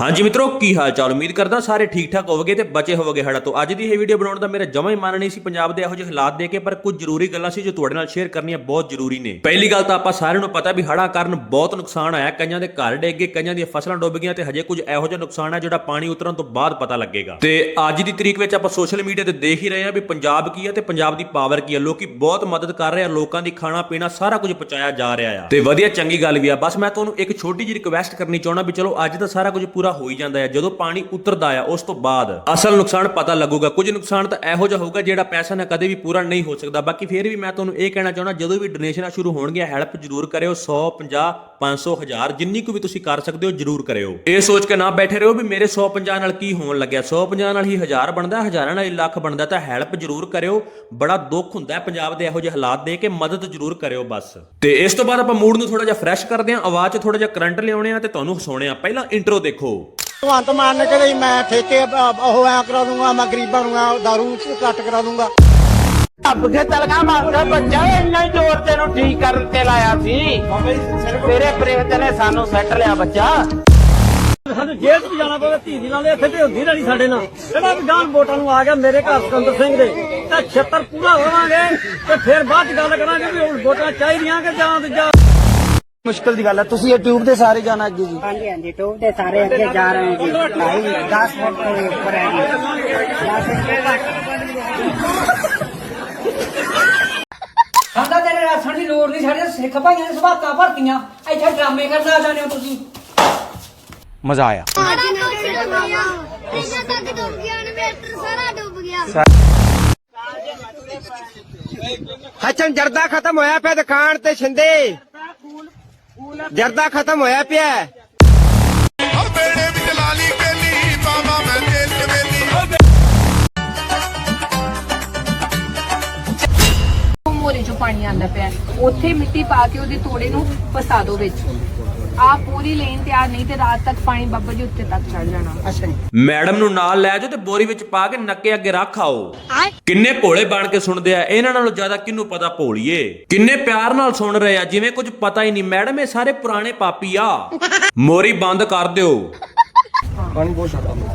ਹਾਂਜੀ ਮਿੱਤਰੋ, ਕੀ ਹਾਲ ਚਾਲ ਉਮੀਦ ਕਰਦਾ ਸਾਰੇ ਠੀਕ ਠਾਕ ਹੋਵੋਗੇ ਤੇ ਬਚੇ ਹੋਵੋਗੇ ਹੜਾ ਤੋਂ। ਅੱਜ ਦੀ ਇਹ ਵੀਡੀਓ ਬਣਾਉਣ ਦਾ ਮੇਰਾ ਜਮਾ ਹੀ ਮਨ ਨਹੀਂ ਸੀ ਪੰਜਾਬ ਦੇ ਇਹੋ ਜਿਹੇ ਹਾਲਾਤ ਦੇ ਕੇ, ਪਰ ਕੁਝ ਜ਼ਰੂਰੀ ਗੱਲਾਂ ਸੀ ਜੋ ਤੁਹਾਡੇ ਨਾਲ ਸ਼ੇਅਰ ਕਰਨੀਆਂ ਬਹੁਤ ਜ਼ਰੂਰੀ ਨੇ। ਪਹਿਲੀ ਗੱਲ ਤਾਂ ਆਪਾਂ ਸਾਰਿਆਂ ਨੂੰ ਪਤਾ ਵੀ ਹੜਾ ਕਾਰਨ ਬਹੁਤ ਨੁਕਸਾਨ ਆਇਆ। ਕਈਆਂ ਦੇ ਘਰ ਡਿੱਗ ਗਏ, ਕਈਆਂ ਦੀਆਂ ਫਸਲਾਂ ਡੁੱਬ ਗਈਆਂ ਤੇ ਹਜੇ ਕੁਝ ਇਹੋ ਜਿਹਾ ਨੁਕਸਾਨ ਹੈ ਜਿਹੜਾ ਪਾਣੀ ਉਤਰਨ ਤੋਂ ਬਾਅਦ ਪਤਾ ਲੱਗੇਗਾ। ਤੇ ਅੱਜ ਦੀ ਤਰੀਕ ਵਿੱਚ ਆਪਾਂ ਸੋਸ਼ਲ ਮੀਡੀਆ ਤੇ ਦੇਖ ਹੀ ਰਹੇ ਹਾਂ ਵੀ ਪੰਜਾਬ ਕੀ ਹੈ ਤੇ ਪੰਜਾਬ ਦੀ ਪਾਵਰ ਕੀ ਹੈ ਲੋਕੀ ਬਹੁਤ ਮਦਦ ਕਰ ਰਹੇ ਆ, ਲੋਕਾਂ ਦੀ ਖਾਣਾ ਪੀਣਾ ਸਾਰਾ ਕੁਝ ਪਹੁੰਚਾਇਆ ਜਾ ਰਿਹਾ ਆ। ਤੇ ਵਧੀਆ ਚੰਗੀ ਗੱਲ ਵੀ ਆ। ਬਸ ਮੈਂ ਤੁਹਾਨੂੰ ਇੱਕ ਛੋਟੀ ਜਿਹੀ ਰਿਕਵੈਸਟ ਕਰਨੀ ਚਾਹੁੰਦਾ ਵੀ ਚਲੋ ਅੱਜ ਦਾ ਸਾਰਾ ਕੁਝ ਪੂਰਾ ਹੋ ਹੀ ਜਾਂਦਾ ਹੈ। ਜਦੋਂ ਪਾਣੀ ਉਤਰਦਾ ਆ ਉਸ ਤੋਂ ਬਾਅਦ ਅਸਲ ਨੁਕਸਾਨ ਪਤਾ ਲੱਗੂਗਾ। ਕੁਝ ਨੁਕਸਾਨ ਤਾਂ ਇਹੋ ਜਿਹਾ ਹੋਊਗਾ ਜਿਹੜਾ ਪੈਸਾ ਨਾ ਕਦੇ ਵੀ ਪੂਰਾ ਨਹੀਂ ਹੋ ਸਕਦਾ। ਬਾਕੀ ਫਿਰ ਵੀ ਮੈਂ ਤੁਹਾਨੂੰ ਇਹ ਕਹਿਣਾ ਚਾਹੁੰਦਾ, ਜਦੋਂ ਵੀ ਡੋਨੇਸ਼ਨਾਂ ਸ਼ੁਰੂ ਹੋਣਗੀਆਂ ਹੈਲਪ ਜ਼ਰੂਰ ਕਰਿਓ। 100 50 500 1000 ਜਿੰਨੀ ਕੁ ਵੀ ਤੁਸੀਂ ਕਰ ਸਕਦੇ ਹੋ ਜ਼ਰੂਰ ਕਰਿਓ। ਇਹ ਸੋਚ ਕੇ ਨਾ ਬੈਠੇ ਰਹੋ ਵੀ ਮੇਰੇ 150 ਨਾਲ ਕੀ ਹੋਣ ਲੱਗਿਆ। 150 ਨਾਲ ਹੀ ਹਜ਼ਾਰ ਬਣਦਾ ਹਜ਼ਾਰਾਂ ਨਾਲ ਹੀ ਲੱਖ ਬਣਦਾ ਤਾਂ ਹੈਲਪ ਜ਼ਰੂਰ ਕਰਿਓ। ਬੜਾ ਦੁੱਖ ਹੁੰਦਾ ਹੈ ਪੰਜਾਬ ਦੇ ਇਹੋ ਜਿਹੇ ਹਾਲਾਤ ਦੇ ਕੇ ਮਦਦ ਜ਼ਰੂਰ ਕਰਿਓ ਬਸ। ਤੇ ਇਸ ਤੋਂ ਬਾਅਦ ਆਪਾਂ ਮੂਡ ਨੂੰ ਥੋੜਾ ਜਿਹਾ ਫਰੈਸ਼ ਕਰਦੇ ਹਾਂ ਆਵਾਜ਼ 'ਚ ਥੋੜਾ ਜਿਹਾ ਕਰੰਟ ਲਿਆਉਣੇ ਆ ਤੇ ਤੁਹਾਨੂੰ ਹਸਾਉਣੇ ਆ। ਪਹਿਲਾਂ ਇੰਟਰੋ ਦੇਖੋ। ਭਗਵੰਤ ਮਾਨ ਨੇ ਕਹਿੰਦੇ ਮੈਂ ਠੇਕੇ ਉਹ ਐ ਕਰਾ ਦੂੰਗਾ ਮੈਂ ਗਰੀਬਾਂ ਨੂੰ ਦਾਰੂ ਘੱਟ ਕਰਾ ਦੂੰਗਾ। ਅੱਬ ਕੇ ਤਲਗਾ ਮਾਰਦਾ ਬੱਚਾ ਇੰਨਾ ਹੀ ਜ਼ੋਰ ਤੈਨੂੰ ਠੀਕ ਕਰਨ ਤੇ ਲਾਇਆ ਸੀ। ਤੇਰੇ ਪ੍ਰੇਤ ਨੇ ਸਾਨੂੰ ਸੱਟ ਲਿਆ ਬੱਚਾ। ਸਾਨੂੰ ਜੇਲ੍ਹ ਜਾਣਾ ਪਵੇ ਧੀ ਦੀ ਨਾਲ ਇੱਥੇ ਤੇ ਹੁੰਦੀ ਸਾਡੇ ਨਾਲ। ਜਿਹੜਾ ਵਿਧਾਨ ਵੋਟਾਂ ਨੂੰ ਆ ਗਿਆ ਮੇਰੇ ਘਰ ਸਿਕੰਦਰ ਸਿੰਘ ਦੇ। ਤਾਂ 76 ਪੂਰਾ ਹੋਵਾਂਗੇ ਤੇ ਫਿਰ ਬਾਅਦ ਚ ਗੱਲ ਕਰਾਂਗੇ ਵੀ ਹੁਣ ਵੋਟਾਂ ਚਾਹੀਦੀਆਂ ਕਿ ਜਾਂ ਤੇ ਜਾਂ। ਮੁਸ਼ਕਲ ਦੀ ਗੱਲ ਹੈ ਤੁਸੀਂ ਇਹ ਟਿਊਬ ਦੇ ਸਾਰੇ ਜਾਣਾ ਅੱਗੇ ਜੀ। ਹਾਂਜੀ ਹਾਂਜੀ ਟਿਊਬ ਦੇ ਸਾਰੇ ਅੱਗੇ ਜਾ ਰਹੇ ਜੀ। 10 ਫੁੱਟ ਤੋਂ ਹੈ ਜੀ। ਸਾਡਾ ਤੇਰੇ ਰਾਸ਼ਨ ਦੀ ਲੋੜ ਨਹੀਂ ਸਾਡੇ ਸਿੱਖ ਭਾਈਆਂ ਨੇ ਸਵਾਤਾਂ ਭਰਤੀਆਂ। ਇੱਥੇ ਡਰਾਮੇ ਕਰਨਾ ਜਾਂਦੇ ਹੋ ਤੁਸੀਂ। ਸਾਡਾ ਕੁਛ ਡੁੱਬ ਗਿਆ। ਇੰਨਾ ਤੱਕ ਡੁੱਬ ਗਿਆ ਇਨਵੇਟਰ ਸਾਰਾ ਡੁੱਬ ਗਿਆ। ਹਚਨ ਜਰਦਾ ਖਤਮ ਹੋਇਆ ਪਿਆ ਦੁਕਾਨ ਤੇ ਛਿੰਦੇ ਜਰਦਾ ਖਤਮ ਹੋਇਆ ਪਿਆ। ਪਾਣੀ ਆਂਦਾ ਪਿਆ। ਉੱਥੇ ਮਿੱਟੀ ਪਾ ਕੇ ਉਹਦੇ ਤੋੜੇ ਨੂੰ ਫਸਾ ਦਿਓ ਵਿੱਚ। ਆ ਪੂਰੀ ਲੇਨ ਤਿਆਰ ਨਹੀਂ ਤੇ ਰਾਤ ਤੱਕ ਪਾਣੀ ਬੱਬਰ ਜੀ ਉੱਤੇ ਤੱਕ ਚੜ ਜਾਣਾ। ਅੱਛਾ ਜੀ। ਮੈਡਮ ਨੂੰ ਨਾਲ ਲੈ ਜਾਓ ਤੇ ਬੋਰੀ ਵਿੱਚ ਪਾ ਕੇ ਨੱਕੇ ਅੱਗੇ ਰੱਖ ਆਓ। ਕਿੰਨੇ ਭੋਲੇ ਬਣ ਕੇ ਸੁਣਦੇ ਆ ਇਹਨਾਂ ਨਾਲੋਂ ਜ਼ਿਆਦਾ ਕਿਹਨੂੰ ਪਤਾ ਭੋਲੀਏ? ਕਿੰਨੇ ਪਿਆਰ ਨਾਲ ਸੁਣ ਰਹੇ ਆ ਜਿਵੇਂ ਕੁਝ ਪਤਾ ਹੀ ਨਹੀਂ। ਮੈਡਮ ਇਹ ਸਾਰੇ ਪੁਰਾਣੇ ਪਾਪੀ ਆ। ਮੋਰੀ ਬੰਦ ਕਰ ਦਿਓ।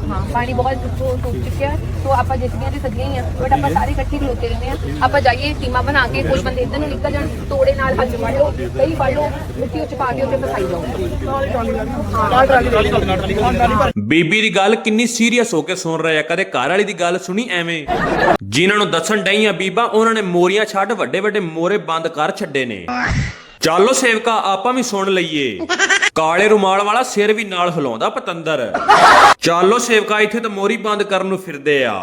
ਹਾਂ, ਪਾਣੀ ਬਹੁਤ ਟੁੱਟ ਚੁੱਕਿਆ ਹੈ। ਆਪਾਂ ਜਿੱਤੀਆਂ ਤੇ ਸਦੀਆਂ ਹੀ ਆ ਬਟ ਆਪਾਂ ਸਾਰੇ ਇਕੱਠੇ ਖਲੋਤੇ ਰਹਿੰਦੇ ਆ। ਆਪਾਂ ਜਾਈਏ, ਟੀਮਾਂ ਬਣਾ ਕੇ ਕੁਝ ਬੰਦੇ ਇੱਧਰ ਨੂੰ ਨਿਕਲ ਜਾਣ, ਤੋੜੇ ਨਾਲ ਹੱਥ ਫੜ ਲਓ ਕਈ ਫੜ ਲਓ, ਮਿੱਟੀ ਉੱਚ ਪਾ ਕੇ ਉੱਤੇ ਫਸਾਈ ਜਾਓ। ਬੀਬੀ ਦੀ ਗੱਲ ਕਿੰਨੀ ਸੀਰੀਅਸ ਹੋ ਕੇ ਸੁਣ ਰਹੇ ਆ, ਕਦੇ ਘਰ ਵਾਲੀ ਦੀ ਗੱਲ ਸੁਣੀ ਐਵੇਂ? ਜਿਨ੍ਹਾਂ ਨੂੰ ਦੱਸਣ ਡਈਆਂ ਬੀਬਾ, ਉਹਨਾਂ ਨੇ ਮੋਰੀਆਂ ਛੱਡ ਵੱਡੇ ਵੱਡੇ ਮੋਰੇ ਬੰਦ ਕਰ ਛੱਡੇ ਨੇ। ਚੱਲੋ ਸੇਵਕਾ ਆਪਾਂ ਵੀ ਸੁਣ ਲਈਏ। ਕਾਲੇ ਰੁਮਾਲ ਵਾਲਾ ਸਿਰ ਵੀ ਨਾਲ ਹਿਲਾਉਂਦਾ ਪਤੰਦਰ। ਚੱਲੋ ਸੇਵਕਾ ਇੱਥੇ ਤਾਂ ਮੋਰੀ ਬੰਦ ਕਰਨ ਨੂੰ ਫਿਰਦੇ ਆ।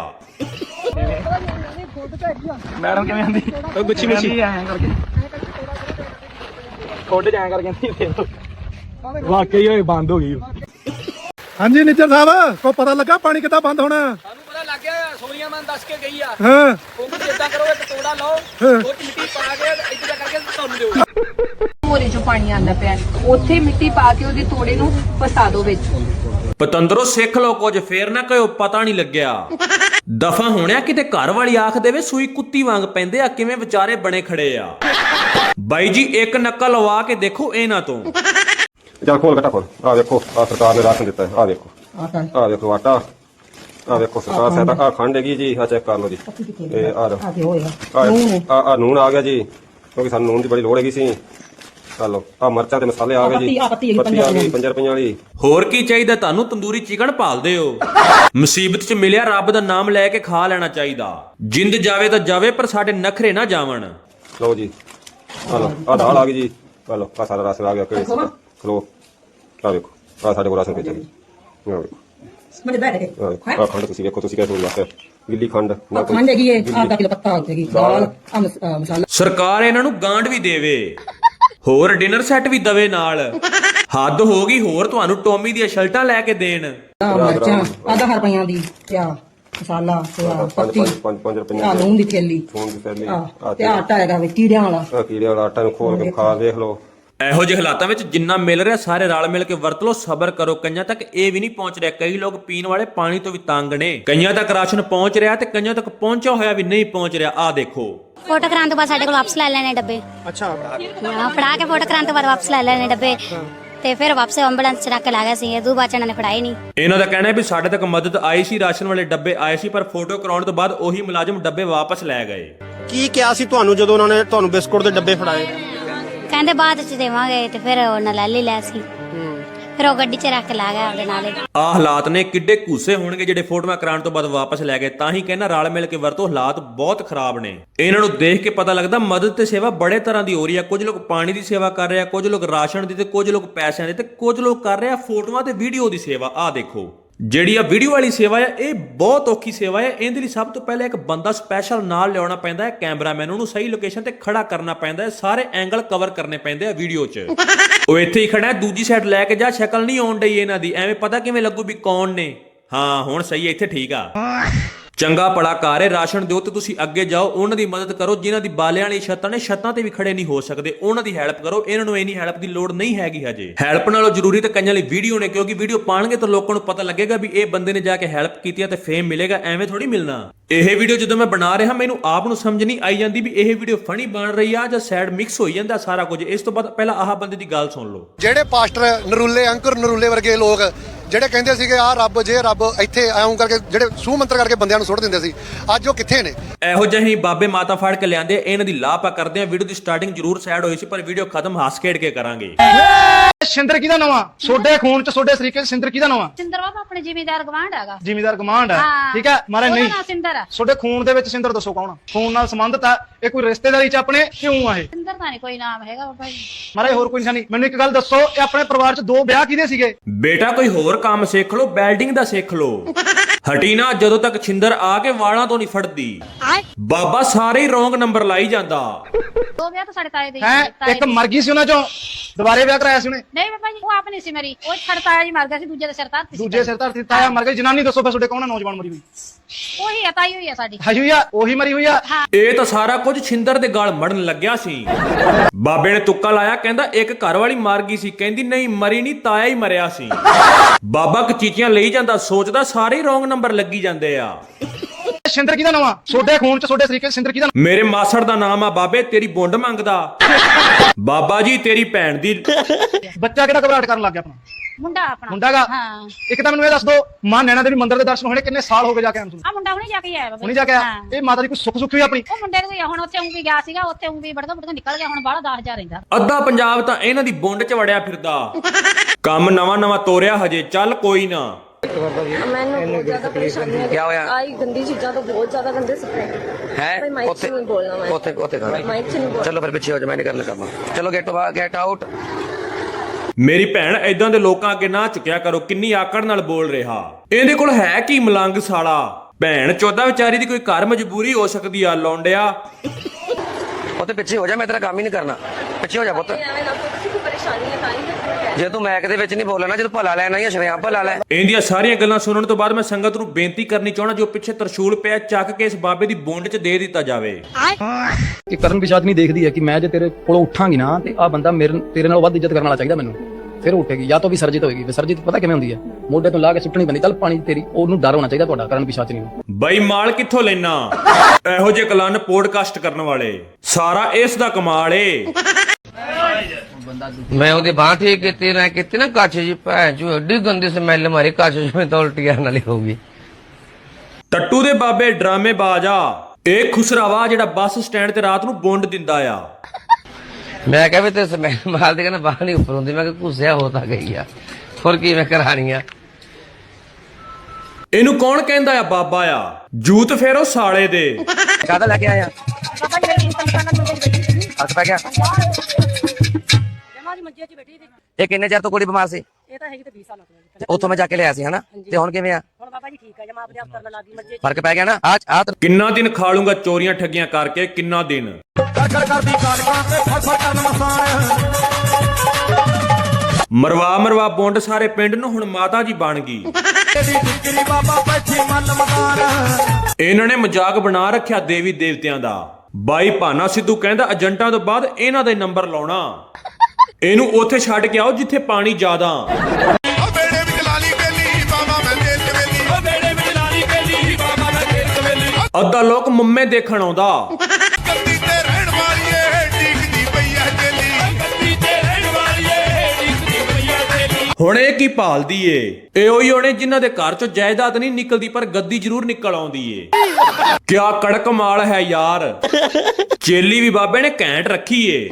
ਵਾਕਈ ਹੋਏ ਬੰਦ ਹੋ ਗਈ। ਹਾਂਜੀ ਨਿੱਜਰ ਸਾਹਿਬ ਕੋ ਪਤਾ ਲੱਗਾ ਪਾਣੀ ਕਿੱਦਾਂ ਬੰਦ ਹੋਣਾ? ਸਾਨੂੰ ਪਤਾ ਲੱਗ ਗਿਆ ਸੋਨੀਆ ਮਨ ਦੱਸ ਕੇ ਗਈ ਆ। ਹਾਂ। ਉਹ ਜਿੱਦਾਂ ਕਰੋ ਇੱਕ ਤੋੜਾ ਲਾਓ। ਉਹ 'ਚ ਮਿੱਟੀ ਪਾ ਕੇ ਇੱਦਾਂ ਕਰਕੇ ਤੁਹਾਨੂੰ ਦਿਓ। ਮੋਰੇ ਚੋਂ ਪਾਣੀ ਆਂਦਾ ਪਿਆ। ਉੱਥੇ ਮਿੱਟੀ ਪਾ ਕੇ ਉਹਦੇ ਤੋੜੇ ਨੂੰ ਫਸਾ ਦਿਓ ਵਿੱਚ। ਪਤੰਦਰੋ ਸਿੱਖ ਲੋ ਕੁਝ ਫੇਰ ਨਾ ਕਹਿਓ ਪਤਾ ਨਹੀਂ ਲੱਗਿਆ। ਦਫਾ ਹੋਣਿਆ ਕਿਤੇ ਘਰ ਵਾਲੀ ਆਖ ਦੇਵੇ ਸੂਈ ਕੁੱਤੀ ਵਾਂਗ ਪੈਂਦੇ ਆ ਕਿਵੇਂ ਵਿਚਾਰੇ ਬਣੇ ਖੜੇ ਆ। ਬਾਈ ਜੀ ਇੱਕ ਨੱਕਾ ਲਵਾ ਕੇ ਦੇਖੋ ਇਹਨਾਂ ਤੋਂ। ਚੱਲ ਖੋਲ ਘਟਾ ਖੋਲ। ਆ ਦੇਖੋ ਆ ਸਰਕਾਰ ਨੇ ਰਾਸ਼ਨ ਦਿੱਤਾ ਹੈ। ਆ ਦੇਖੋ। ਆ ਦੇਖੋ ਆਟਾ। ਆ ਦੇਖੋ ਸਰਕਾਰ ਸਹਿਤਾ ਆ ਖੰਡ ਹੈਗੀ ਜੀ ਆ ਚੈੱਕ ਕਰ ਲਓ ਜੀ। ਇਹ ਆ ਲਓ। ਆ ਆ ਨੂਨ ਆ ਗਿਆ ਜੀ। ਕਿਉਂਕਿ ਸਾਨੂੰ ਨੂਨ ਦੀ ਬੜੀ ਲੋੜ ਹੈਗੀ ਸੀ। ਆ ਆ ਮਰਚਾਂ ਤੇ ਮਸਾਲੇ ਆ ਗਏ ਜੀ। ਆਹ ਪੱਤੀ, ਆਹ ਪੱਤੀ ਹੈਗੀ, ਵਾਲੀ। ਹੋਰ ਕੀ ਚਾਹੀਦਾ? ਤੁਹਾਨੂੰ ਤੰਦੂਰੀ ਚਿਕਨ ਭਾਲਦੇ ਹੋ ਮੁਸੀਬਤ 'ਚ ਮਿਲਿਆ ਰੱਬ ਦਾ ਨਾਮ ਲੈ ਕੇ ਖਾ ਲੈਣਾ ਚਾਹੀਦਾ। ਜਿੰਦ ਜਾਵੇ ਤਾਂ ਜਾਵੇ ਪਰ ਸਾਡੇ ਨਖਰੇ ਨਾ ਜਾਵਣ। ਲਓ ਜੀ। ਆ ਆ ਦਾਲ ਆ ਗਈ ਜੀ। ਆ ਆ ਸਾਰਾ ਰਸ ਆ ਗਿਆ ਕਿ ਖਲੋ। ਆ ਵੇਖੋ ਆ ਸਾਡੇ ਕੋਲ ਰਸ ਪਿਆ ਜੀ। ਆ ਬੈਠ ਗਈ ਆ ਵੇਖੋ ਆ ਖੰਡ ਤੁਸੀਂ ਵੇਖੋ ਤੁਸੀਂ ਕਿਹੜਾ ਹੋਈ ਗਿੱਲੀ ਖੰਡ ਨਾ ਕੋਈ ਖੰਡ ਹੈਗੀ ਏ ਆਧਾ ਕਿਲੋ ਪੱਤਾ ਹੁੰਦੀ ਦਾਲ। ਆਹ ਮਸਾਲਾ। ਸਰਕਾਰ ਇਹਨਾਂ ਨੂੰ ਗਾਂਢ ਵੀ ਦੇਵੇ। ਹੋਰ ਡਿਨਰ ਸੈੱਟ ਵੀ ਦਵੇ ਨਾਲ। ਹੱਦ ਹੋ ਗਈ ਹੋਰ ਤੁਹਾਨੂੰ ਟੋਮੀ ਦੀਆਂ ਸ਼ਰਟਾਂ ਲੈ ਕੇ ਦੇਣ। ਆਹ ਹਰ ਰੁਪਈਆਂ ਦੀ ਪਿਆ ਮਸਾਲਾ ਪੱਤੀ ਪੰਜ ਪੰਜ ਰੁਪਏ ਦੀ ਥੈਲੀ। ਫੋਨ ਦੀ ਫੈਲੀ ਆਹ ਤੇ ਆਟਾ ਹੈਗਾ ਵਿੱਚ ਕੀੜਿਆਂ ਵਾਲਾ। ਆ ਕੀੜੇ ਵਾਲਾ ਆਟਾ ਨੂੰ ਖੋਲ ਕੇ ਖਾ ਦੇਖ ਲਓ। ਇਹੋ ਜਿਹੇ ਹਾਲਾਤਾਂ ਵਿੱਚ ਜਿੰਨਾ ਮਿਲ ਰਿਹਾ ਸਾਰੇ ਰਲ ਮਿਲ ਕੇ ਵਰਤ ਲਓ ਸਬਰ ਕਰੋ। ਕਈਆਂ ਤੱਕ ਇਹ ਵੀ ਨਹੀਂ ਪਹੁੰਚ ਰਿਹਾ ਕਈ ਲੋਕ ਪੀਣ ਵਾਲੇ ਪਾਣੀ ਤੋਂ ਵੀ ਤੰਗ ਨੇ। ਕਈਆਂ ਤੱਕ ਰਾਸ਼ਨ ਪਹੁੰਚ ਰਿਹਾ ਤੇ ਕਈਆਂ ਤੱਕ ਪਹੁੰਚਿਆ ਹੋਇਆ ਵੀ ਨਹੀਂ ਪਹੁੰਚ ਰਿਹਾ। ਆਹ ਦੇਖੋ। ਫੋਟੋ ਕਰਾਉਣ ਤੋਂ ਬਾਅਦ ਸਾਡੇ ਕੋਲ ਵਾਪਸ ਲੈ ਲੈਣੇ ਡੱਬੇ। ਅੱਛਾ ਹਾਂ, ਫੜਾ ਕੇ ਫੋਟੋ ਕਰਾਉਣ ਤੋਂ ਬਾਅਦ ਵਾਪਸ ਲੈ ਲੈਣੇ ਡੱਬੇ। ਤੇ ਫਿਰ ਵਾਪਸ ਐਂਬੂਲੈਂਸ ਚ ਰੱਖ ਕੇ ਲਾ ਗਏ ਸੀ ਦੂ ਬਾਚਣਾ ਨੇ ਫੜਾਈ ਨਹੀਂ। ਇਹਨਾਂ ਦਾ ਕਹਿਣਾ ਹੈ ਵੀ ਸਾਡੇ ਤੱਕ ਮਦਦ ਆਈ ਸੀ ਰਾਸ਼ਨ ਵਾਲੇ ਡੱਬੇ ਆਏ ਸੀ ਪਰ ਫੋਟੋ ਕਰਾਉਣ ਤੋਂ ਬਾਅਦ ਉਹੀ ਮੁਲਾਜ਼ਮ ਡੱਬੇ ਵਾਪਸ ਲੈ ਗਏ। ਕੀ ਕਿਹਾ ਸੀ ਤੁਹਾਨੂੰ ਜਦੋਂ ਉਹਨਾਂ ਨੇ ਤੁਹਾਨੂੰ ਬਿਸਕੁਟ ਦੇ ਡੱਬੇ ਫੜਾਏ? ਕਹਿੰਦੇ ਬਾਅਦ ਚ ਦੇਵਾਂਗੇ ਤੇ ਫਿਰ ਉਹਨਾਂ ਲੈ ਲਈ ਲੈ ਸੀ ਫਿਰ ਉਹ ਗੱਡੀ ਚ ਰੱਖ ਕੇ ਲਾ ਗਿਆ ਉਹਦੇ ਨਾਲੇ ਆ ਹਾਲਾਤ ਨੇ ਕਿੱਡੇ ਘੂਸੇ ਹੋਣਗੇ ਜਿਹੜੇ ਫੋਟੋਆਂ ਕਰਾਉਣ ਤੋਂ ਬਾਅਦ ਵਾਪਸ ਲੈ ਗਏ। ਤਾਂ ਹੀ ਕਹਿੰਦਾ ਰਲ ਮਿਲ ਕੇ ਵਰਤੋ ਹਾਲਾਤ ਬਹੁਤ ਖਰਾਬ ਨੇ। ਇਹਨਾਂ ਨੂੰ ਦੇਖ ਕੇ ਪਤਾ ਲੱਗਦਾ ਮਦਦ ਤੇ ਸੇਵਾ ਬੜੇ ਤਰ੍ਹਾਂ ਦੀ ਹੋ ਰਹੀ ਆ। ਕੁਝ ਲੋਕ ਪਾਣੀ ਦੀ ਸੇਵਾ ਕਰ ਰਹੇ ਆ ਕੁਝ ਲੋਕ ਰਾਸ਼ਨ ਦੀ ਤੇ ਕੁਝ ਲੋਕ ਪੈਸਿਆਂ ਦੀ ਤੇ ਕੁਝ ਲੋਕ ਕਰ ਰਹੇ ਆ ਫੋਟੋਆਂ ਤੇ ਵੀਡੀਓ ਦੀ ਸੇਵਾ। ਆ ਦੇਖੋ। ਜਿਹੜੀ ਆ ਵੀਡੀਓ ਵਾਲੀ ਸੇਵਾ ਹੈ ਇਹ ਬਹੁਤ ਔਖੀ ਸੇਵਾ ਹੈ ਇਹਦੇ ਲਈ ਸਭ ਤੋਂ ਪਹਿਲਾਂ ਇੱਕ ਬੰਦਾ ਸਪੈਸ਼ਲ ਨਾਲ ਲਿਆਉਣਾ ਪੈਂਦਾ ਹੈ ਕੈਮਰਾਮੈਨ ਉਹਨੂੰ ਸਹੀ ਲੋਕੇਸ਼ਨ ਤੇ ਖੜਾ ਕਰਨਾ ਪੈਂਦਾ ਹੈ, ਸਾਰੇ ਐਂਗਲ ਕਵਰ ਕਰਨੇ ਪੈਂਦੇ ਆ ਵੀਡੀਓ 'ਚ। ਉਹ ਇੱਥੇ ਹੀ ਖੜਾ ਹੈ, ਦੂਜੀ ਸਾਈਡ ਲੈ ਕੇ ਜਾ, ਸ਼ਕਲ ਨਹੀਂ ਆਉਣ ਡਈ ਇਹਨਾਂ ਦੀ। ਐਵੇਂ ਪਤਾ ਕਿਵੇਂ ਲੱਗੂ ਵੀ ਕੌਣ ਨੇ? ਹਾਂ, ਹੁਣ ਸਹੀ ਹੈ, ਇੱਥੇ ਠੀਕ ਆ। ਚੰਗਾ ਭਲਾ ਹੈ, ਰਾਸ਼ਨ ਦਿਓ ਤੇ ਤੁਸੀਂ ਅੱਗੇ ਜਾਓ, ਉਹਨਾਂ ਦੀ ਮਦਦ ਕਰੋ, ਜਿਨ੍ਹਾਂ ਦੀ ਬਾਲਿਆਂ ਵਾਲੀ ਛੱਤਾਂ ਨੇ, ਛੱਤਾਂ ਤੇ ਵੀ ਖੜੇ ਨਹੀਂ ਹੋ ਸਕਦੇ, ਉਹਨਾਂ ਦੀ ਹੈਲਪ ਕਰੋ, ਇਹਨਾਂ ਨੂੰ ਇਨੀ ਹੈਲਪ ਦੀ ਲੋੜ ਨਹੀਂ ਹੈਗੀ ਹਜੇ। ਹੈਲਪ ਨਾਲੋਂ ਜ਼ਰੂਰੀ ਤਾਂ ਕਈਆਂ ਲਈ ਵੀਡੀਓ ਨੇ, ਕਿਉਂਕਿ ਵੀਡੀਓ ਪਾਣਗੇ ਤਾਂ ਲੋਕਾਂ ਨੂੰ ਪਤਾ ਲੱਗੇਗਾ ਵੀ ਇਹ ਬੰਦੇ ਨੇ ਜਾ ਕੇ ਹੈਲਪ ਕੀਤੀ ਹੈ ਤੇ ਫੇਮ ਮਿਲੇਗਾ, ਐਵੇਂ ਥੋੜੀ ਮਿਲਣਾ। ਇਹ ਵੀਡੀਓ ਜਦੋਂ ਮੈਂ ਬਣਾ ਰਿਹਾ, ਮੈਨੂੰ ਆਪ ਨੂੰ ਸਮਝ ਨਹੀਂ ਆਈ ਜਾਂਦੀ ਵੀ ਇਹ ਵੀਡੀਓ ਫਨੀ ਬਣ ਰਹੀ ਆ ਜਾਂ ਸੈਡ ਮਿਕਸ ਹੋਈ ਜਾਂਦਾ ਸਾਰਾ ਕੁਝ। ਇਸ ਤੋਂ ਬਾਅਦ ਪਹਿਲਾਂ ਆਹ ਬੰਦੇ ਦੀ ਗੱਲ ਸੁਣ ਲਓ। ਜਿਹੜੇ ਪਾਸਟਰ ਨਰੂਲੇ, ਅੰਕਰ ਨਰੂਲੇ ਵਰਗੇ ਲੋਕ ਜਿਹੜੇ ਕਹਿੰਦੇ ਸੀਗੇ ਆ ਰੱਬ ਜੇ ਰੱਬ ਇੱਥੇ ਐਉਂ ਕਰਕੇ ਜਿਹੜੇ ਸੂ ਮੰਤਰ ਕਰਕੇ ਬੰਦਿਆਂ ਨੂੰ ਸੁੱਟ ਦਿੰਦੇ ਸੀ ਅੱਜ ਉਹ ਕਿੱਥੇ ਨੇ? ਇਹੋ ਜਿਹੇ ਹੀ ਬਾਬੇ ਮਾਤਾ ਫੜ ਕੇ ਲਿਆਂਦੇ ਇਹਨਾਂ ਦੀ ਲਾਪਾ ਕਰਦੇ ਆ ਵੀਡੀਓ ਦੀ ਸਟਾਰਟਿੰਗ ਜ਼ਰੂਰ ਸੈਡ ਹੋਈ ਸੀ ਪਰ ਵੀਡੀਓ ਖਤਮ ਹੱਸ ਖੇਡ ਕੇ ਕਰਾਂਗੇ। ਸਿੰਦਰ ਕਿਹਦਾ ਨਵਾਂ? ਸੋਡੇ ਖੂਨ ਚ ਸੋਡੇ ਸਰੀਕੇ ਚ ਸਿੰਦਰ ਕਿਹਦਾ ਨਵਾਂ? ਸਿੰਦਰ ਬਾਬਾ ਆਪਣੇ ਜ਼ਿਮੀਦਾਰ ਗਵਾਂਢ ਹੈਗਾ। ਜ਼ਿਮੀਦਾਰ ਕਮਾਂਡ ਹੈ। ਹਾਂ। ਠੀਕ ਹੈ ਮਾਰੇ ਉਹਦਾ ਨਹੀਂ। ਨਾਂ ਸਿੰਦਰ ਆ ਸੋਡੇ ਖੂਨ ਦੇ ਵਿੱਚ ਸਿੰਦਰ ਦੱਸੋ ਕੌਣ ਆ? ਖੂਨ ਨਾਲ ਸੰਬੰਧਤ ਆ ਇਹ ਕੋਈ ਰਿਸ਼ਤੇਦਾਰੀ ਚ ਆਪਣੇ ਕਿਉਂ ਆ ਇਹ? ਸਿੰਦਰ ਦਾ ਨਹੀਂ ਕੋਈ ਨਾਮ ਹੈਗਾ ਬਾਬਾ ਜੀ। ਮਾਰੇ ਹੋਰ ਕੋਈ ਨਿਸ਼ਾਨੀ। ਨਹੀਂ ਮੈਨੂੰ ਇੱਕ ਗੱਲ ਦੱਸੋ ਇਹ ਆਪਣੇ ਪਰਿਵਾਰ ਚ ਦੋ ਵਿਆਹ ਕਿਹਦੇ ਸੀਗੇ? ਬੇਟਾ ਕੋਈ ਹੋਰ ਕੰਮ ਸਿੱਖ ਲਓ ਬੈਲਡਿੰਗ ਦਾ ਸਿੱਖ ਲਓ। ਹਟੀ ਨਾ ਜਦੋਂ ਤੱਕ ਛਿੰਦਰ ਆ ਕੇ ਵਾਲਾਂ ਤੋਂ ਨਹੀਂ ਫੜਦੀ। ਬਾਬਾ ਸਾਰੇ ਹੀ ਰੋਂਗ ਨੰਬਰ ਲਾਈ ਜਾਂਦਾ। ਦੋ ਵਿਆਹ ਤਾਂ ਸਾਡੇ ਤਾਏ ਦੇ ਹੀ ਹੈ ਇੱਕ। ਮਰ ਗਈ ਸੀ ਉਹਨਾਂ ਚੋਂ। ਦੁਬਾਰੇ ਵਿਆਹ ਕਰਾਇਆ ਸੀ ਉਹਨੇ? ਨਹੀਂ ਬਾਬਾ ਜੀ ਉਹ ਆਪ ਨਹੀਂ ਸੀ ਮਰੀ। ਉਹ ਸਾਡਾ ਤਾਇਆ ਜੀ ਮਰ ਗਿਆ ਸੀ ਦੂਜੇ ਦੇ ਸਿਰ ਸੀ ਦੂਜੇ ਸਿਰ ਧਰਤੀ ਤਾਇਆ ਮਰ ਗਈ ਜਨਾਨੀ ਦੱਸੋ ਫਿਰ ਤੁਹਾਡੇ ਕੌਣ ਆ ਨੌਜਵਾਨ ਮਰੀ ਹੋਈ? ਉਹੀ ਆ ਤਾਈ ਹੋਈ ਆ ਸਾਡੀ। ਹਈ ਹੋਈ ਆ ਉਹੀ ਮਰੀ ਹੋਈ ਆ। ਇਹ ਤਾਂ ਸਾਰਾ ਕੁਝ ਛਿੰਦਰ ਦੇ ਗਲ ਮੜਨ ਲੱਗਿਆ ਸੀ। ਬਾਬੇ ਨੇ ਤੁੱਕਾ ਲਾਇਆ ਕਹਿੰਦਾ ਇੱਕ ਘਰ ਵਾਲੀ ਮਰ ਗਈ ਸੀ। ਕਹਿੰਦੀ ਨਹੀਂ ਮਰੀ ਨਹੀਂ ਤਾਇਆ ਹੀ ਮਰਿਆ ਸੀ। ਬਾਬਾ ਕਚੀਚੀਆਂ ਲਈ ਜਾਂਦਾ ਸੋਚਦਾ ਸਾਰੇ ਰੋਂਗ ਨੰਬਰ ਲੱਗੀ ਜਾਂਦੇ ਆ। ਸਿੰਦਰ ਕਿਹਦਾ ਨਵਾਂ ਸੋਡੇ ਖੂਨ ਚ ਸੋਡੇ ਸਰੀਕੇ ਚ ਸਿੰਦਰ ਕਿਹਦਾ ਮੇਰੇ ਮਾਸੜ ਦਾ ਨਾਮ ਆ ਬਾਬੇ ਤੇਰੀ ਬੁੰਡ ਮੰਗਦਾ। ਬਾਬਾ ਜੀ ਤੇਰੀ ਭੈਣ ਦੀ ਬੱਚਾ ਕਿਹੜਾ ਘਬਰਾਹਟ ਕਰਨ ਲੱਗ ਗਿਆ ਆਪਣਾ? ਮੁੰਡਾ ਆਪਣਾ। ਮੁੰਡਾ ਗਾ ਹਾਂ। ਇੱਕ ਤਾਂ ਮੈਨੂੰ ਇਹ ਦੱਸ ਦੋ ਮਾਂ ਨੈਣਾ ਦੇਵੀ ਮੰਦਿਰ ਦੇ ਦਰਸ਼ਨ ਹੋਣੇ ਕਿੰਨੇ ਸਾਲ ਹੋ ਗਏ ਜਾ ਕੇ ਆਏ ਨੂੰ ਆ ਮੁੰਡਾ ਹੁਣੇ ਜਾ ਕੇ ਆਇਆ ਬਾਬਾ ਹੁਣੀ ਜਾ ਕੇ ਆਇਆ? ਹਾਂ। ਇਹ ਮਾਤਾ ਦੀ ਕੋਈ ਸੁੱਖ ਸੁੱਖ ਵੀ ਆਪਣੀ? ਉਹ ਮੁੰਡੇ ਦੇ ਹੁਣ ਉੱਥੇ ਉਂ ਵੀ ਗਿਆ ਸੀਗਾ ਉੱਥੇ ਉਂ ਵੀ ਬੜਦਾ ਬੜਦਾ ਨਿਕਲ ਗਿਆ ਹੁਣ ਬਾਹਲਾ 10000 ਰਹਿੰਦਾ। ਅੱਧਾ ਪੰਜਾਬ ਤਾਂ ਇਹਨਾਂ ਦੀ ਬੁੰਡ 'ਚ ਵੜਿਆ ਫਿਰਦਾ। ਕੰਮ ਨਵਾਂ ਨਵਾਂ ਤੋਰਿਆ ਹਜੇ ਚੱਲ ਕੋਈ ਨਾ। ਮੈਨੂੰ ਬਹੁਤ ਜ਼ਿਆਦਾ ਪਰੇਸ਼ਾਨੀ ਹੈ ਕਿਆ ਹੋਇਆ? ਆਈ ਗੰਦੀ ਚੀਜ਼ਾਂ ਤੋਂ ਬਹੁਤ ਜ਼ਿਆਦਾ ਗੰਦੇ ਸੁਪਨੇ। ਹੈ? ਭਾਈ ਮਾਈਕ 'ਚ ਨਹੀਂ ਬੋਲਣਾ ਮੈਂ। ਉੱਥੇ ਉੱਥੇ ਕਰ। ਮਾਈਕ 'ਚ ਨਹੀਂ ਬੋਲਣਾ। ਚਲੋ ਫਿਰ ਪਿੱਛੇ ਹੋ ਜਾ ਮੈਂ ਨਹੀਂ ਕਰਨਾ ਕੰਮ। ਚਲੋ ਗੈਟ ਗੈਟ ਆਊਟ ਮੇਰੀ ਭੈਣ ਐਦਾਂ ਦੇ ਲੋਕਾਂ ਅੱਗੇ ਨਾ ਝੁਕਿਆ ਕਰੋ ਕਿੰਨੀ ਆਕੜ ਨਾਲ ਬੋਲ ਰਿਹਾ। ਇਹਦੇ ਕੋਲ ਹੈ ਕੀ ਮਲੰਗ ਸਾਲਾ? ਭੈਣ ਚੋਦਾ ਵਿਚਾਰੀ ਦੀ ਕੋਈ ਘਰ ਮਜਬੂਰੀ ਹੋ ਸਕਦੀ ਆ ਲੌਂਡਿਆ। ਉੱਥੇ ਪਿੱਛੇ ਹੋ ਜਾ ਮੈਂ ਤੇਰਾ ਕੰਮ ਹੀ ਨਹੀਂ ਕਰਨਾ। ਪਿੱਛੇ ਹੋ ਜਾ ਪੁੱਤ। ਐਵੇਂ ਨਾ ਕੋਈ ਕੋਈ ਪਰੇਸ਼ਾਨੀ ਹੈ ਤਾਂ ਹੀ ਜੇ ਤੂੰ ਮੈਕ ਦੇ ਵਿੱਚ ਨਹੀਂ ਬੋਲਣਾ ਜਦੋਂ ਭਲਾ ਲੈਣਾ ਹੀ ਸ਼ਰਿਆਮ ਭਲਾ ਲੈ। ਇਹਦੀਆਂ ਸਾਰੀਆਂ ਗੱਲਾਂ ਸੁਣਨ ਤੋਂ ਬਾਅਦ ਮੈਂ ਸੰਗਤ ਨੂੰ ਬੇਨਤੀ ਕਰਨੀ ਚਾਹਣਾ ਜੋ ਪਿੱਛੇ ਤਰਸ਼ੂਲ ਪਿਆ ਚੱਕ ਕੇ ਇਸ ਬਾਬੇ ਦੀ ਬੁੰਡ 'ਚ ਦੇ ਦਿੱਤਾ ਜਾਵੇ। ਕਿ ਕਰਨ ਵਿਸ਼ਾਦ ਨਹੀਂ ਦੇਖਦੀ ਹੈ ਕਿ ਮੈਂ ਜੇ ਤੇਰੇ ਕੋਲੋਂ ਉੱਠਾਂਗੀ ਨਾ ਤੇ ਆ ਬੰਦਾ ਮੇਰੇ ਤੇਰੇ ਨਾਲ ਵੱਧ ਇੱਜ਼ਤ ਕਰਨ ਵਾਲਾ ਚਾਹੀਦਾ ਮੈਨੂੰ। ਫਿਰ ਉੱਠੇਗੀ ਜਾਂ ਤਾਂ ਵੀ ਸਰਜਿਤ ਹੋਏਗੀ। ਸਰਜਿਤ ਪਤਾ ਕਿਵੇਂ ਹੁੰਦੀ ਹੈ? ਮੋਢੇ ਤੋਂ ਲਾ ਕੇ ਸੁੱਟਣੀ ਪੈਂਦੀ। ਚੱਲ ਪਾਣੀ ਤੇਰੀ ਉਹਨੂੰ ਡਰ ਹੋਣਾ ਚਾਹੀਦਾ ਤੁਹਾਡਾ ਕਰਨ ਵਿਸ਼ਾਦ ਨਹੀਂ। ਬਈ ਮਾਲ ਕਿੱਥੋਂ ਲੈਣਾ ਇਹੋ ਜਿਹੇ ਕਲਨ ਪੋਡਕਾਸਟ ਕਰਨ ਵਾਲੇ। ਸਾਰਾ ਇਸ ਦਾ ਕਮਾਲ ਏ। ਮੈਂ ਉਹਦੀ ਬਾਹ ਠੀਕ ਕੀਤੀ ਨਾ ਕੀਤੀ ਨਾ ਕੱਚ ਜੀ ਭੈਣ ਚੋ ਐਡੀ ਗੰਦੀ ਸਮੈਲ ਮਾਰੀ ਕੱਚ ਜਿਵੇਂ ਤਾਂ ਉਲਟੀਆਂ ਨਾਲ ਹੀ ਹੋਊਗੀ ਟੱਟੂ ਦੇ ਬਾਬੇ ਡਰਾਮੇ ਬਾਜਾ ਇਹ ਖੁਸਰਾਵਾ ਜਿਹੜਾ ਬੱਸ ਸਟੈਂਡ ਤੇ ਰਾਤ ਨੂੰ ਬੁੰਡ ਦਿੰਦਾ ਆ। ਮੈਂ ਕਿਹਾ ਵੀ ਤੇ ਸਮੈਲ ਮਾਰ ਦੇ ਕਹਿੰਦਾ ਬਾਹ ਨਹੀਂ ਉੱਪਰ ਹੁੰਦੀ ਮੈਂ ਕਿਹਾ ਘੁੱਸਿਆ ਹੋ ਤਾਂ ਗਈ ਆ। ਹੋਰ ਕੀ ਮੈਂ ਕਰਾਣੀ ਆ? ਇਹਨੂੰ ਕੌਣ ਕਹਿੰਦਾ ਆ ਬਾਬਾ ਆ? ਜੂਤ ਫੇਰੋ ਸਾਲੇ ਦੇ। ਕਾਹਦਾ ਲੈ ਕੇ ਆਇਆ? ਬਾਬਾ ਜੀ ਮੇਰੀ ਸੰਤਾਨ ਨਾਲ ਬੈਠੀ ਹੱਥ ਪੈ ਗਿਆ। ਦੀ ਮੰਜੇ 'ਚ ਬੈਠੀ ਸੀ। ਇਹ ਕਿੰਨੇ ਚਿਰ ਤੋਂ ਕੁੜੀ ਬਿਮਾਰ ਸੀ? ਇਹ ਤਾਂ ਹੈਗੀ ਤੇ 20 ਸਾਲਾਂ ਤੋਂ ਤੇ ਉੱਥੋਂ ਮੈਂ ਜਾ ਕੇ ਲਿਆ ਸੀ ਹਨਾ? ਤੇ ਹੁਣ ਕਿਵੇਂ ਆ? ਹੁਣ ਬਾਬਾ ਜੀ ਠੀਕ ਆ ਜਮਾ ਆਪਣੇ ਆਪ ਕਰਨ ਲੱਗੀ ਮੰਜੇ 'ਚ ਫ਼ਰਕ ਪੈ ਗਿਆ ਨਾ? ਆ ਆ ਕਿੰਨਾ ਦਿਨ ਖਾ ਲੂੰਗਾ ਚੋਰੀਆਂ ਠੱਗੀਆਂ ਕਰਕੇ ਕਿੰਨਾ ਦਿਨ? ਮਰਵਾ ਮਰਵਾ ਬੁੰਡ ਸਾਰੇ ਪਿੰਡ ਨੂੰ ਹੁਣ ਮਾਤਾ ਜੀ ਬਣ ਗਈ। ਇਹਨਾਂ ਨੇ ਮਜ਼ਾਕ ਬਣਾ ਰੱਖਿਆ ਦੇਵੀ ਦੇਵਤਿਆਂ ਦਾ। ਬਾਈ ਭਾਨਾ ਸਿੱਧੂ ਕਹਿੰਦਾ ਏਜੰਟਾਂ ਤੋਂ ਬਾਅਦ ਇਹਨਾਂ ਦਾ ਹੀ ਨੰਬਰ ਲਾਉਣਾ। ਇਹਨੂੰ ਉੱਥੇ ਛੱਡ ਕੇ ਆਓ ਜਿੱਥੇ ਪਾਣੀ ਜ਼ਿਆਦਾ ਅੱਧਾ ਲੋਕ ਮੰਮੇ ਦੇਖਣ ਆਉਂਦਾ। ਹੁਣ ਇਹ ਕੀ ਭਾਲਦੀ ਏ? ਇਹ ਉਹੀ ਹੋਣੇ ਜਿਨ੍ਹਾਂ ਦੇ ਘਰ ਚੋਂ ਜਾਇਦਾਦ ਨਹੀਂ ਨਿਕਲਦੀ ਪਰ ਗੱਦੀ ਜ਼ਰੂਰ ਨਿਕਲ ਆਉਂਦੀ ਏ। ਕਿਆ ਕੜਕ ਮਾਲ ਹੈ ਯਾਰ। ਚੇਲੀ ਵੀ ਬਾਬੇ ਨੇ ਘੈਂਟ ਰੱਖੀ ਏ।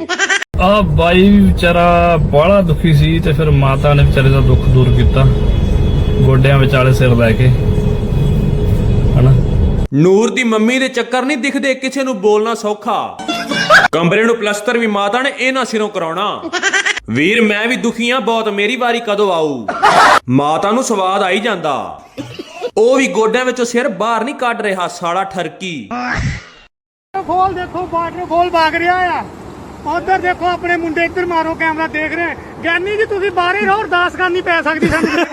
ਆ ਬਾਈ ਵਿਚਾਰਾ ਬਾਹਲਾ ਦੁਖੀ ਸੀ ਤੇ ਫਿਰ ਮਾਤਾ ਨੇ ਵਿਚਾਰੇ ਦਾ ਦੁੱਖ ਦੂਰ ਕੀਤਾ। ਗੋਡਿਆਂ ਵਿਚਾਲੇ ਸਿਰ ਲੈ ਕੇ। ਹਨਾ? ਨੂਰ ਦੀ ਮੰਮੀ ਦੇ ਚੱਕਰ ਨਹੀਂ ਦਿਖਦੇ ਕਿਸੇ ਨੂੰ ਬੋਲਣਾ ਸੌਖਾ। ਕਮਰੇ ਨੂੰ ਪਲਸਤਰ ਵੀ ਮਾਤਾ ਨੇ ਇਹਨਾਂ ਸਿਰੋਂ ਕਰਾਉਣਾ। ਵੀਰ ਮੈਂ ਵੀ ਦੁਖੀ ਆ ਬਹੁਤ। ਮੇਰੀ ਵਾਰੀ ਕਦੋਂ ਆਊ? ਮਾਤਾ ਨੂੰ ਸਵਾਦ ਆਈ ਜਾਂਦਾ। ਉਹ ਵੀ ਗੋਡਿਆਂ ਵਿੱਚੋਂ ਸਿਰ ਬਾਹਰ ਨਹੀਂ ਕੱਢ ਰਿਹਾ ਸਾਲਾ ਠਰਕੀ। ਖੋਲ ਦੇਖੋ ਬਾਰਡਰ ਖੋਲ ਭਾਗ ਰਿਹਾ ਆ। ਉਧਰ ਦੇਖੋ ਆਪਣੇ ਮੁੰਡੇ ਇੱਧਰ ਮਾਰੋ ਕੈਮਰਾ, ਦੇਖ ਰਹੇ ਗਿਆਨੀ ਜੀ, ਤੁਸੀਂ ਬਾਹਰ ਰਹੋ, ਅਰਦਾਸ ਕਰਨੀ ਪੈ ਸਕਦੀ ਸਾਨੂੰ।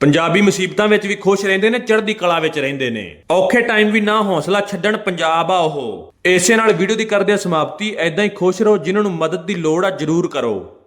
ਪੰਜਾਬੀ ਮੁਸੀਬਤਾਂ ਵਿੱਚ ਵੀ ਖੁਸ਼ ਰਹਿੰਦੇ ਨੇ, ਚੜ੍ਹਦੀ ਕਲਾ ਵਿੱਚ ਰਹਿੰਦੇ ਨੇ। ਔਖੇ ਟਾਈਮ ਵੀ ਨਾ ਹੌਸਲਾ ਛੱਡਣ ਪੰਜਾਬ ਆ ਉਹ। ਇਸੇ ਨਾਲ ਵੀਡੀਓ ਦੀ ਕਰਦੇ ਸਮਾਪਤੀ। ਐਦਾਂ ਹੀ ਖੁਸ਼ ਰਹੋ, ਜਿਨ੍ਹਾਂ ਨੂੰ ਮਦਦ ਦੀ ਲੋੜ ਆ, ਜਰੂਰ ਕਰੋ।